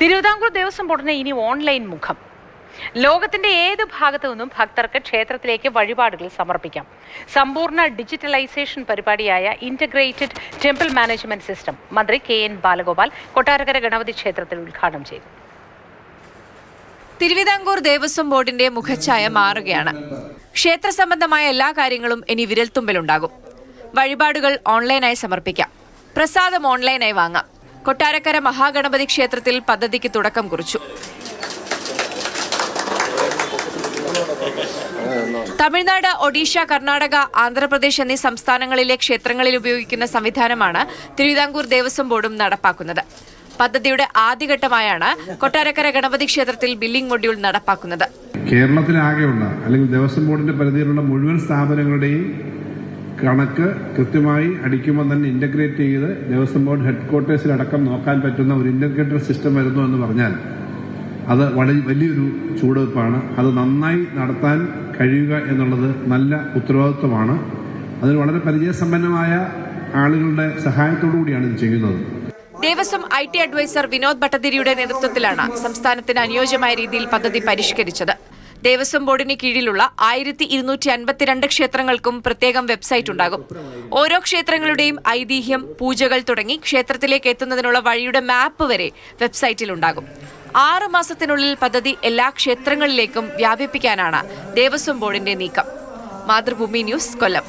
തിരുവിതാംകൂർ ദേവസ്വം ബോർഡിന് ഇനി ഓൺലൈൻ മുഖം. ലോകത്തിന്റെ ഏത് ഭാഗത്തു നിന്നും ഭക്തർക്ക് ക്ഷേത്രത്തിലേക്ക് വഴിപാടുകൾ സമർപ്പിക്കാം. സമ്പൂർണ ഡിജിറ്റലൈസേഷൻ പരിപാടിയായ ഇന്റഗ്രേറ്റഡ് ടെമ്പിൾ മാനേജ്മെന്റ് സിസ്റ്റം മന്ത്രി കെ എൻ ബാലഗോപാൽ കൊട്ടാരക്കര ഗണപതി ക്ഷേത്രത്തിൽ ഉദ്ഘാടനം ചെയ്തു. തിരുവിതാംകൂർ ദേവസ്വം ബോർഡിന്റെ മുഖച്ഛായ മാറുകയാണ്. ക്ഷേത്ര സംബന്ധമായ എല്ലാ കാര്യങ്ങളും ഇനി വിരൽത്തുമ്പിലുണ്ടാകും. വഴിപാടുകൾ ഓൺലൈനായി സമർപ്പിക്കാം. പ്രസാദം ഓൺലൈനായി വാങ്ങാം. കൊട്ടാരക്കര മഹാഗണപതി ക്ഷേത്രത്തിൽ പദ്ധതിക്ക് തുടക്കം കുറിച്ചു. തമിഴ്നാട് ഒഡീഷ കർണാടക ആന്ധ്രാപ്രദേശ് എന്നീ സംസ്ഥാനങ്ങളിലെ ക്ഷേത്രങ്ങളിൽ ഉപയോഗിക്കുന്ന സംവിധാനമാണ് തിരുവിതാംകൂർ ദേവസ്വം ബോർഡും നടപ്പാക്കുന്നത്. പദ്ധതിയുടെ ആദ്യഘട്ടമായാണ് കൊട്ടാരക്കര ഗണപതി ക്ഷേത്രത്തിൽ ബില്ലിംഗ് മൊഡ്യൂൾ നടപ്പാക്കുന്നത്. കേരളത്തിലാകെയുള്ള അല്ലെങ്കിൽ ദേവസ്വം ബോർഡിന്റെ പരിധിയിലുള്ള മുഴുവൻ സ്ഥാപനങ്ങളുടെയും കണക്ക് കൃത്യമായി അടിക്കുമ്പോൾ തന്നെ ഇന്റഗ്രേറ്റ് ചെയ്ത് ദേവസ്വം ബോർഡ് ഹെഡ്ക്വാർട്ടേഴ്സിലടക്കം നോക്കാൻ പറ്റുന്ന ഒരു ഇന്റഗ്രേറ്റഡ് സിസ്റ്റം വരുന്നു എന്ന് പറഞ്ഞാൽ അത് വളരെ വലിയൊരു ചൂടുവെപ്പാണ് അത് നന്നായി നടത്താൻ കഴിയുക എന്നുള്ളത് നല്ല ഉത്തരവാദിത്വമാണ്. അതിന് വളരെ പരിചയസമ്പന്നമായ ആളുകളുടെ സഹായത്തോടു കൂടിയാണ് ഇത് ചെയ്യുന്നത്. Devaswom I T adviser Vinod ഭട്ടതിരിയുടെ നേതൃത്വത്തിലാണ് സംസ്ഥാനത്തിന് അനുയോജ്യമായ രീതിയിൽ പദ്ധതി പരിഷ്കരിച്ചത്. ദേവസ്വം ബോർഡിന് കീഴിലുള്ള ആയിരത്തി ഇരുന്നൂറ്റി അൻപത്തിരണ്ട് ക്ഷേത്രങ്ങൾക്കും പ്രത്യേകം വെബ്സൈറ്റ് ഉണ്ടാകും. ഓരോ ക്ഷേത്രങ്ങളുടെയും ഐതിഹ്യം പൂജകൾ തുടങ്ങി ക്ഷേത്രത്തിലേക്ക് എത്തുന്നതിനുള്ള വഴിയുടെ മാപ്പ് വരെ വെബ്സൈറ്റിൽ ഉണ്ടാകും. ആറ് മാസത്തിനുള്ളിൽ പദ്ധതി എല്ലാ ക്ഷേത്രങ്ങളിലേക്കും വ്യാപിപ്പിക്കാനാണ് ദേവസ്വം ബോർഡിന്റെ നീക്കം. മാതൃഭൂമി ന്യൂസ് കൊല്ലം.